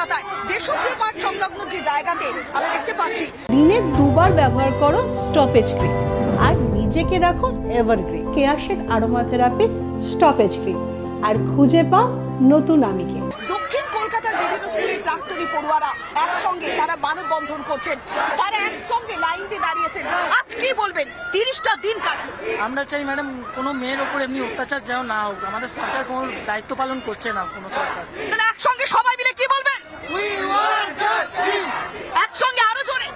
কলকাতায়। দেশপ্রিয় পার্ক সংলগ্ন যে জায়গাতে আমরা দেখতে পাচ্ছি দিনে দুবার ব্যবহার করো স্টপেজ ক্রিম আর নিজেকে রাখো এভারগ্রিন কেয়াশের আরোমা থেরাপি স্টপেজ ক্রিম আর খুঁজে পাও নতুন আমিকে। দক্ষিণ কলকাতার বিভিন্ন স্কুলের প্রাক্তনী পড়ুয়ারা একসঙ্গে তারা মানববন্ধন করছেন। তারা একসঙ্গে লাইন দিয়ে দাঁড়িয়েছেন। আজ কি বলবেন? তিরিশটা দিন কাটলো। আমরা চাই ম্যাডাম কোনো মেয়ের ওপর এমনি অত্যাচার যেন না হোক। আমাদের সরকার কোনো দায়িত্ব পালন করছে না কোনো সরকার। তাহলে একসঙ্গে সবাই মিলে কি বলবেন উই ওয়ান্ট জাস্টিস একসঙ্গে আরও জোরে।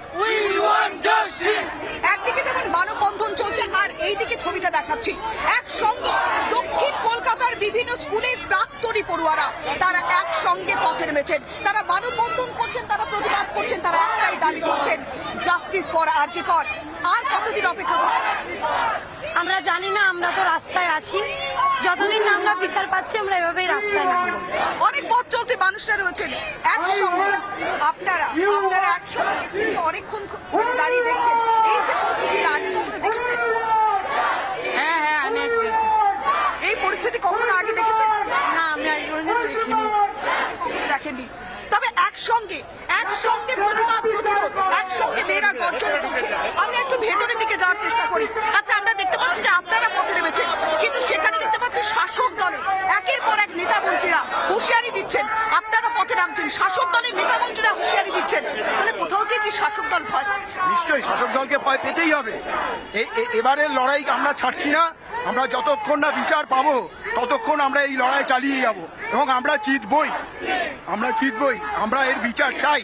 একদিকে যেমন মানববন্ধন চলছে আর এইদিকে ছবিটা দেখাচ্ছি। একসঙ্গে দক্ষিণ কলকাতার বিভিন্ন স্কুলের প্রাক্তনী পড়ুয়ারা তারা একসঙ্গে পথে নেমেছেন। তারা মানববন্ধন করছেন তারা প্রতিবাদ করছেন তারা একটাই দাবি করছেন জাস্টিস ফর আর্যকর আর কতদিন অপেক্ষা? আমরা জানি না আমরা তো রাস্তায় আছি। যতদিন না আমরা বিচার পাচ্ছি আমরা এভাবেই রাস্তায় নামবো। অনেক পথ চলতে মানুষরা রয়েছেন। একসঙ্গে আপনারা আপনারা একসঙ্গে এই অনেকক্ষণ দাঁড়িয়ে দেখছেন। এই যে পরিস্থিতি আগে কখনো দেখেছেন? হ্যাঁ হ্যাঁ অনেক এই পরিস্থিতি কখনো আগে দেখেছেন? না আমি আগে কোনোদিন দেখিনি। দেখেননি। তবে একসঙ্গে একসঙ্গে প্রতিবাদ প্রতিরোধ একসঙ্গে মেয়েরা গর্জন করছে। আমরা একটু ভেতরের দিকে যাওয়ার চেষ্টা করি। আচ্ছা আমরা দেখতে পাচ্ছি যে আপনারা পথে নেমেছেন কিন্তু সেখানে দেখতে পাচ্ছি শাসক দলের একের পর এক নেতা মন্ত্রীরা হুঁশিয়ারি দিচ্ছেন আপনারা পথে নামছেন শাসক দলের নেতা মন্ত্রীরা হুঁশিয়ারি দিচ্ছেন তাহলে কোথাও গিয়ে কি শাসক দল ভয় নিশ্চয়ই শাসক দলকে পেতেই হবে। এবারের লড়াই আমরা ছাড়ছি না। আমরা যতক্ষণ না বিচার পাবো, ততক্ষণ আমরা এই লড়াই চালিয়ে যাব এবং আমরা জিতবই। আমরা জিতবই। আমরা এর বিচার চাই।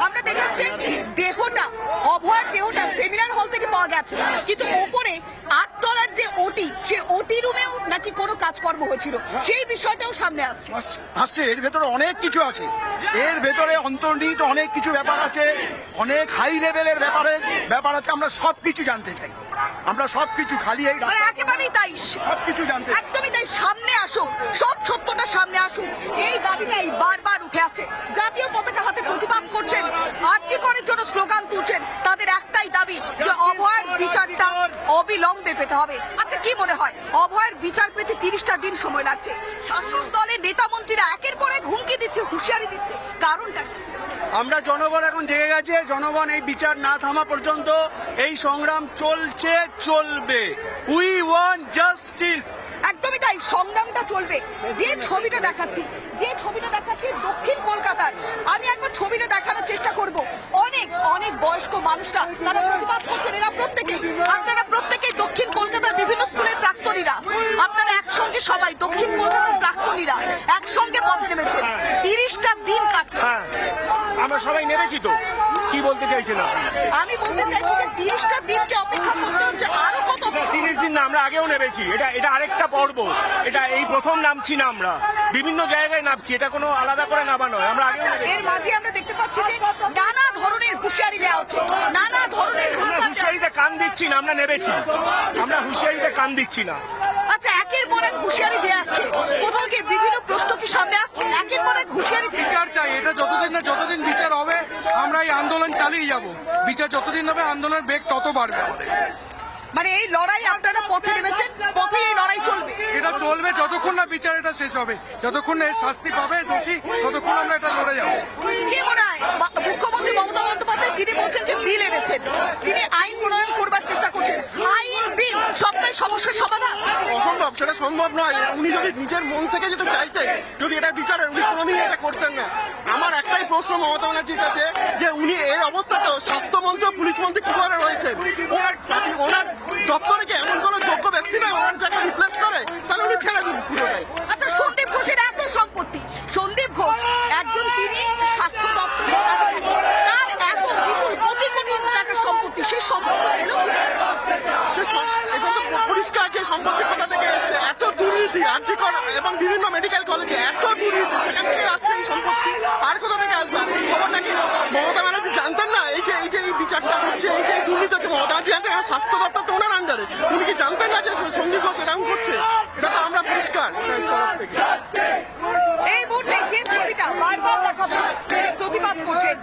আমরা দেখলাম যে দেহটা, অভয়ার দেহটা সেমিনার হল থেকে পাওয়া গেছে। কিন্তু ওপরে আটতলার যে ওটি সে ওটি রুমেও নাকি কোনো কাজকর্ম হয়েছিল। সেই বিষয়টাও সামনে আসছে। আস- আসছে, এর ভেতরে অনেক কিছু আছে। এর ভেতরে অন্তর্নিহিত অনেক কিছু ব্যাপার আছে, অনেক হাই লেভেলের ব্যাপারে ব্যাপার আছে, আমরা সব কিছু জানতে চাই। আমরা সব কিছু খালি এই মানে একেবারেই তাই। সব কিছু জানতে একদমই তাই। সামনে আসুক সব সত্যটা সামনে আসুক। এই দাবিটাই বারবার উঠে আসছে। জাতীয় পতাকা হাতে প্রতিবাদ করছেন আর্জি করার জন্য স্লোগান তুলছেন। তাদের একটাই দাবি যে অভয়ের বিচারটা অবিলম্বে পেতে হবে। আচ্ছা কি মনে হয়? অভয়ের বিচার পেতে তিরিশটা দিন সময় লাগছে। শাসক দলের নেতা মন্ত্রীরা একের পর এক হুমকি দিচ্ছে হুঁশিয়ারি দিচ্ছে। কারণটা আমরা জনগণ এখন জেগে গেছে জনগণ এই বিচার না থামা পর্যন্ত এই সংগ্রাম চলছে। চলবে। উই ওয়ান্ট জাস্টিস একদমই তাই, সংগ্রামটা চলবে। যে ছবিটা দেখাচ্ছি, যে ছবিটা দেখাচ্ছি দক্ষিণ কলকাতার, আমি একবার ছবিটা দেখানোর চেষ্টা করব। অনেক অনেক বয়স্ক মানুষরা, তারা প্রতিবাদ করছেন এরা প্রত্যেকে, আপনারা প্রত্যেকেই দক্ষিণ কলকাতার বিভিন্ন স্কুলের প্রাক্তনীরা। আপনারা একসঙ্গে সবাই দক্ষিণ কলকাতার প্রাক্তনীরা একসঙ্গে পথে নেমেছেন। তিরিশটা দিন কাটলো। হ্যাঁ আমরা সবাই নেমেছি তো। কি বলতে চাইছিলাম? আমি বলতে চাইছি যে তিরিশটা দিনকে অপেক্ষা করতে হচ্ছে আরও কত তিরিশ দিন না আমরা আগেও নেমেছি। এটা এটা আরেকটা পর্ব। এটা এই প্রথম নামছি না আমরা। বিভিন্ন জায়গায় নামছি। এটা কোনো আলাদা করে নামা নয়। আমরা আগেও এর মাঝে আমরা দেখতে পাচ্ছি যে নানা ধরনের হুঁশিয়ারি দেওয়া হচ্ছে। নানা ধরনের হুঁশিয়ারিতে কান দিচ্ছি না আমরা নেমেছি। আমরা হুঁশিয়ারিতে কান দিচ্ছি না। আচ্ছা একের পর এক হুঁশিয়ারি দিয়ে আসছে। কোথাও গিয়ে বিভিন্ন প্রশ্ন কি সামনে আসছে? একের পর এক হুঁশিয়ারি। বিচার চাই এটা যতদিন না যতদিন বিচার হবে আমরা এই আন্দোলন চালিয়ে যাব। বিচার যতদিন হবে আন্দোলনের বেগ তত বাড়বে আমাদের। মানে এই লড়াই আপনারা পথে নেমেছেন? পথে এই লড়াই চলবে? এটা চলবে যতক্ষণ না বিচার এটা শেষ হবে। যতক্ষণ না শাস্তি পাবে দোষী ততক্ষণ আমরা এটা লড়ে যাব। কি মুখ্যমন্ত্রী মমতা বন্দ্যোপাধ্যায় তিনি বলছেন যে বিল এনেছেন। তিনি অসম্ভব সেটা সম্ভব নয়। উনি যদি নিজের মন থেকে যেটা চাইতেন, যদি এটা বিচারে উনি কোনোদিন এটা করতেন না। আমার একটাই প্রশ্ন মমতা ব্যানার্জির কাছে, যে উনি এই অবস্থাতেও স্বাস্থ্যমন্ত্রী পুলিশ মন্ত্রী কীভাবে রয়েছেন। ওনার ওনার দপ্তরে কি এমন কোনো যোগ্য ব্যক্তি নয় ওনার জায়গায় রিপ্লেস করে, তাহলে উনি ছেড়ে দিন পুরোটাই আচ্ছা সন্দীপ ঘোষের এত সম্পত্তি সন্দীপ ঘোষ একজন তিনি স্বাস্থ্য দপ্তরের আধিকারিক। তার এত বিপুল কোটি কোটি টাকার সম্পত্তি সেই সম্পত্তি এলো কোথায়? সে সম- এটা তো পরিষ্কার যে সম্পত্তি কোথা থেকে এসছে এত দুর্নীতি আর্যিকর এবং বিভিন্ন এত দুর্নীতি সেখান থেকে আসছে এই সম্পত্তি? আর কোথা থেকে আসবে? এই খবরটা মমতা ব্যানার্জি জানতেন না? এই যে এই যে এই বিচারটা হচ্ছে, এই যে দুর্নীতি হচ্ছে, মমতা ব্যানার্জি স্বাস্থ্য দপ্তর তো ওনার আন্ডারে উনি কি জানতেন না যে সঞ্জীব ঘোষ এরকম করছে? এটা তো আমরা পরিষ্কার। এই মুহূর্তে যে ছবিটা বারবার প্রতিবাদ করছেন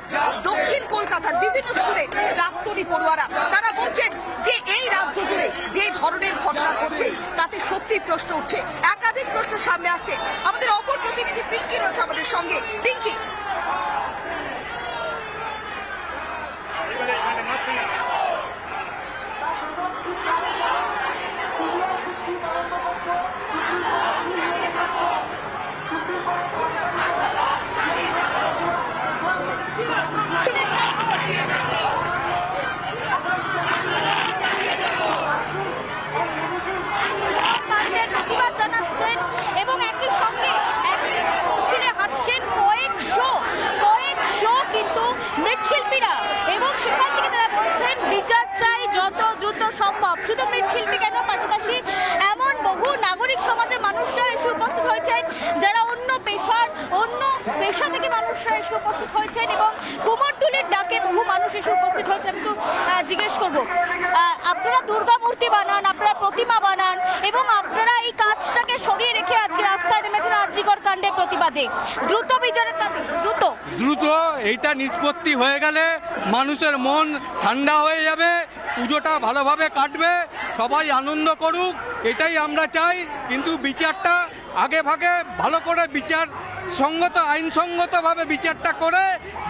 দক্ষিণ কলকাতার বিভিন্ন স্কুলে পড়ুয়ারা। তারা বলছেন যে এই রাজ্য জুড়ে যে ধরনের ঘটনা ঘটছে তাতে সত্যি প্রশ্ন উঠছে। একাধিক প্রশ্ন সামনে আসছে। আমাদের অপর প্রতিনিধি পিঙ্কি রয়েছে আমাদের সঙ্গে। পিঙ্কি উৎসব মৃৎশিল্পী কেন? পাশাপাশি এমন বহু নাগরিক সমাজের মানুষরা এসে উপস্থিত হয়েছেন, যারা অন্য পেশার, অন্য পেশা থেকে মানুষরা এসে উপস্থিত হয়েছেন এবং কুমোরটুলির ডাকে বহু মানুষ এসে উপস্থিত হয়েছেন। আমি একটু জিজ্ঞেস করব আপনারা দুর্গা মূর্তি বানান, আপনারা প্রতিমা বানান এবং আপনারা এই কাজটাকে সরিয়ে আর্যিকর কাণ্ডের প্রতিবাদে। দ্রুত বিচারের দাবি দ্রুত। দ্রুত এইটা নিষ্পত্তি হয়ে গেলে মানুষের মন ঠান্ডা হয়ে যাবে, পুজোটা ভালোভাবে কাটবে, সবাই আনন্দ করুক, এটাই আমরা চাই। কিন্তু বিচারটা আগে ভাগে ভালো করে বিচার সঙ্গত, আইনসঙ্গতভাবে বিচারটা করে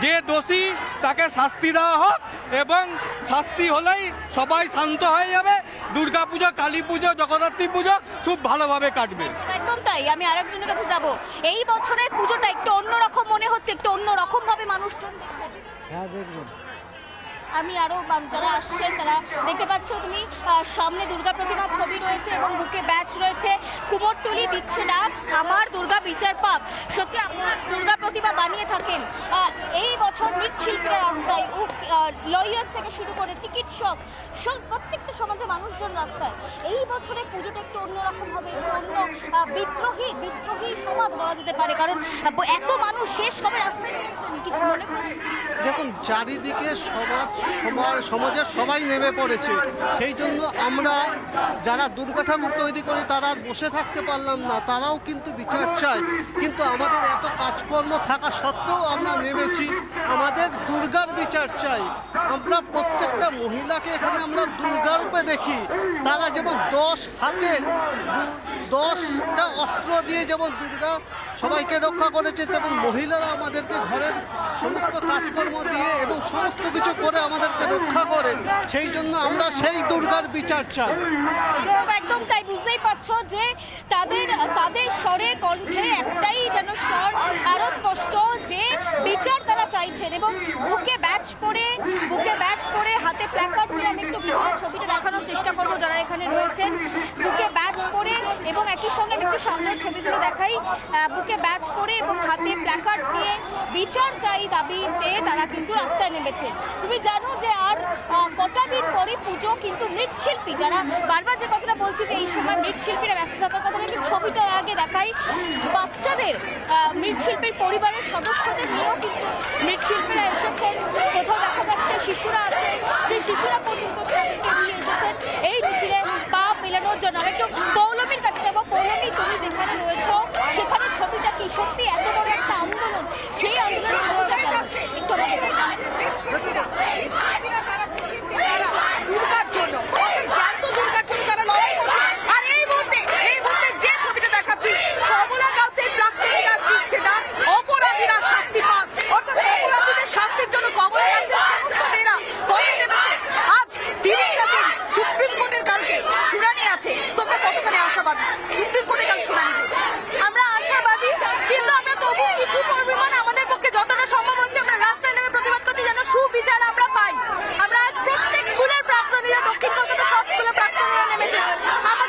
যে দোষী তাকে শাস্তি দেওয়া হোক এবং শাস্তি হলেই সবাই শান্ত হয়ে যাবে। দুর্গাপুজো কালী পুজো জগদ্ধাত্রী পুজো খুব ভালোভাবে কাটবে। তাই আমি আরেকজনের কাছে যাব। এই বছরের পুজোটা একটু অন্যরকম মনে হচ্ছে, একটু অন্যরকম ভাবে মানুষজন দেখবেন। আমি আরও যারা আসছেন তারা দেখতে পাচ্ছ তুমি সামনে দুর্গা প্রতিমার ছবি রয়েছে এবং বুকে ব্যাচ রয়েছে। কুমোরটুলি দিচ্ছে ডাক আমার দুর্গা বিচার পাক। সত্যি, আপনারা দুর্গা প্রতিমা বানিয়ে থাকেন। এই বছর মৃৎশিল্পীরা রাস্তায় লয়ার্স থেকে শুরু করে চিকিৎসক সব, প্রত্যেকটা সমাজে মানুষজন রাস্তায়। এই বছরে পুজোটা একটু অন্যরকম হবে, একটু অন্য বিদ্রোহী বিদ্রোহী সমাজ বলা যেতে পারে। কারণ এত মানুষ শেষ হবে রাস্তায় কিছু মনে দেখুন, চারিদিকে সমাজ সমাজের সবাই নেমে পড়েছে। সেই জন্য আমরা যারা দুর্গা ঠাকুর তৈরি করি, তারা আর বসে থাকতে পারলাম না। তারাও কিন্তু বিচার চায় কিন্তু আমাদের এত কাজকর্ম থাকা সত্ত্বেও আমরা নেমেছি। আমাদের দুর্গার বিচার চাই আমরা প্রত্যেকটা মহিলাকে এখানে আমরা দুর্গা রূপে দেখি। তারা যেমন দশ হাতে দশটা অস্ত্র দিয়ে যেমন দুর্গা সবাইকে রক্ষা করেছে এবং মহিলারা আমাদেরকে ঘরের সমস্ত কাজকর্ম দিয়ে এবং সমস্ত কিছু করে আমাদেরকে রক্ষা করে সেই জন্য আমরা সেই দুর্গার বিচার চাই। একদম, তাই বুঝতেই পারছ যে তাদের তাদের স্বরে কণ্ঠে একটাই যেন স্বর আরও স্পষ্ট যে বিচার তারা চাইছেন এবং বুকে ব্যাচ পরে বুকে ব্যাচ পরে হাতে প্ল্যাকার্ড নিয়ে আমি একটু ছবিটা দেখানোর চেষ্টা করব যারা এখানে রয়েছেন। বুকে ব্যাচ পরে এবং একই সঙ্গে আমি একটু সামনের ছবিগুলো দেখাই। বুকে ব্যাচ পরে এবং হাতে প্ল্যাকার্ড নিয়ে বিচার চাই দাবিতে তারা কিন্তু রাস্তায় নেমেছে। তুমি জানো যে আর কটা দিন পরে পুজো কিন্তু মৃৎশিল্পী, যারা বারবার যে কথাটা বলছি যে এই সময় মৃৎশিল্পীরা ব্যস্ত থাকার কথা একটু ছবিটা আগে দেখাই, বাচ্চাদের মৃৎশিল্পীর পরিবারের সদস্যদের নিয়েও কিন্তু মৃৎশিল্পীরা এসেছেন। কোথাও দেখা যাচ্ছে শিশুরা আছে, সেই শিশুরা পর্যন্ত 没事儿妈妈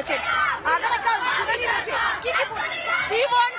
করেছেন। আগামীকাল শুনানি রয়েছে। কি কি